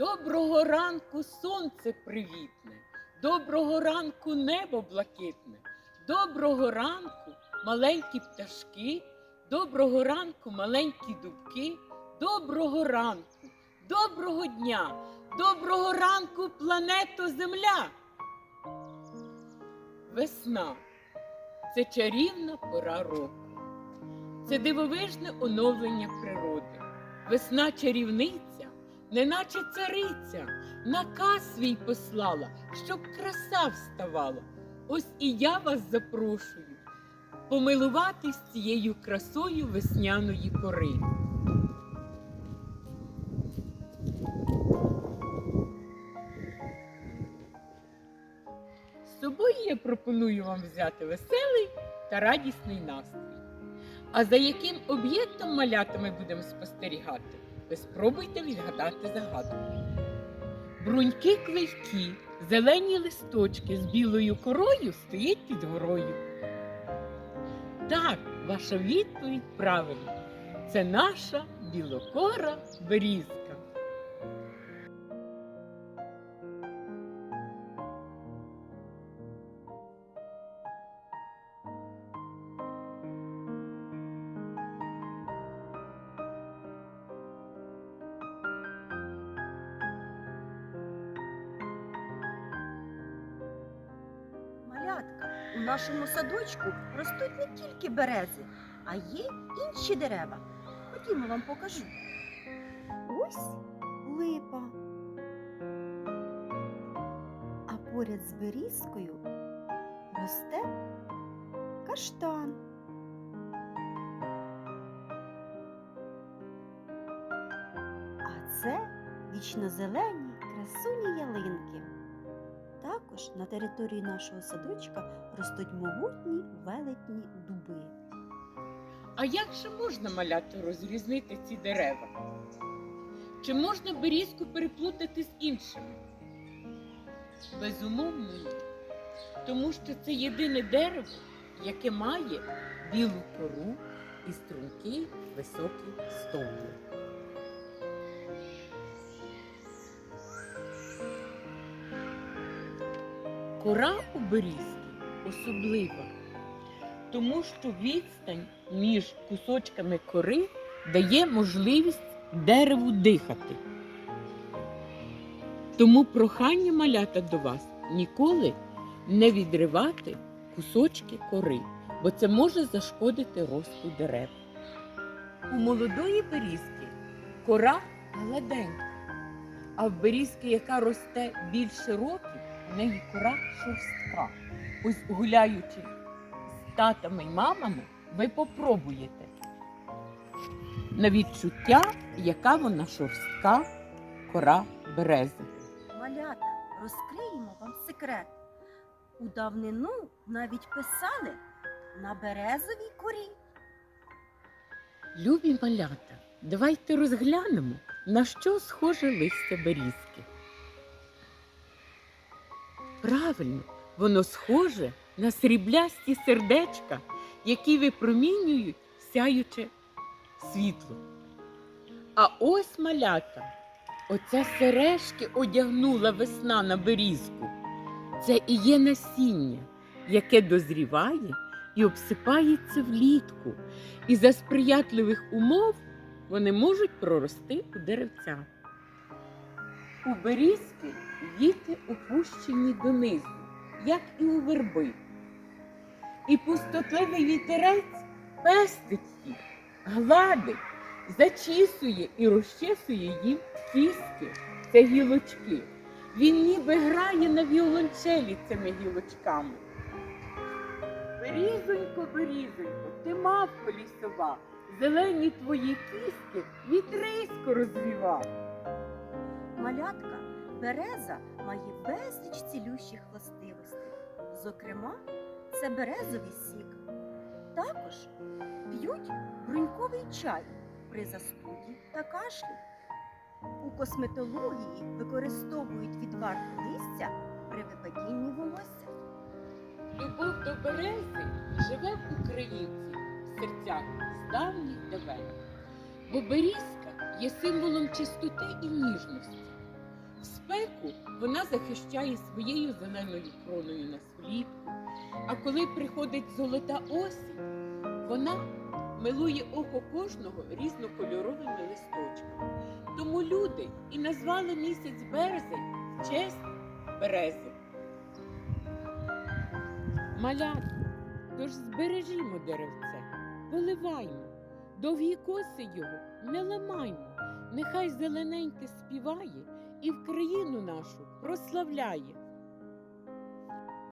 Доброго ранку сонце привітне, доброго ранку небо блакитне, доброго ранку маленькі пташки, доброго ранку маленькі дубки, доброго ранку, доброго дня, доброго ранку, плането Земля. Весна. Це чарівна пора року. Це дивовижне оновлення природи. Весна чарівниця, неначе цариця, наказ свій послала, щоб краса вставала. Ось і я вас запрошую помилуватись цією красою весняної пори. З собою я пропоную вам взяти веселий та радісний настрій. А за яким об'єктом малята ми будемо спостерігати, ви спробуйте відгадати загадку. Бруньки клейкі, зелені листочки з білою корою стоять під горою. Так, ваша відповідь правильна. Це наша білокора берізка. У нашому садочку ростуть не тільки берези, а є інші дерева. Ходімо вам покажу. Ось липа. А поряд з берізкою росте каштан. А це вічнозелені красуні ялинки. Також на території нашого садочка ростуть могутні велетні дуби. А як же можна маляти розрізнити ці дерева? Чи можна берізку переплутати з іншими? Безумовно, ні. Тому що це єдине дерево, яке має білу кору і стрункий високий стовбур. Кора у берізки особлива, тому що відстань між кусочками кори дає можливість дереву дихати. Тому прохання малята до вас ніколи не відривати кусочки кори, бо це може зашкодити росту дерев. У молодої берізки кора гладенька, а в берізки, яка росте більше років, неї кора шорстка. Ось гуляючи з татами й мамами, ви попробуєте на відчуття, яка вона шорстка кора берези. Малята, розкриємо вам секрет. У давнину навіть писали на березовій корі. Любі малята, давайте розглянемо, на що схоже листя берізки. Правильно, воно схоже на сріблясті сердечка, які випромінюють сяюче світло. А ось малята, оця сережки одягнула весна на берізку. Це і є насіння, яке дозріває і обсипається влітку. І за сприятливих умов вони можуть прорости у деревця. У берізки віти опущені донизу, як і у верби. І пустотливий вітерець пестить їх, гладить, зачісує і розчесує їм кістки, це гілочки. Він ніби грає на віолончелі цими гілочками. Берізонько, берізонько, ти мавко лісова, зелені твої кістки вітрисько розвівав. Малятка, береза має безліч цілющих властивостей. Зокрема, це березовий сік. Також п'ють бруньковий чай при застуді та кашлі. У косметології використовують відвар листя при випадінні волосся. Любов до берези живе в українців в серцях з давніх давен. Бо берізка є символом чистоти і ніжності. Спеку вона захищає своєю зеленою кроною нас влітку. А коли приходить золота осінь, вона милує око кожного різнокольоровими листочками. Тому люди і назвали місяць березень в честь берези. Малятко, тож збережімо деревце, поливаймо, довгі коси його не ламаймо, нехай зелененьке співає і в країну нашу прославляє.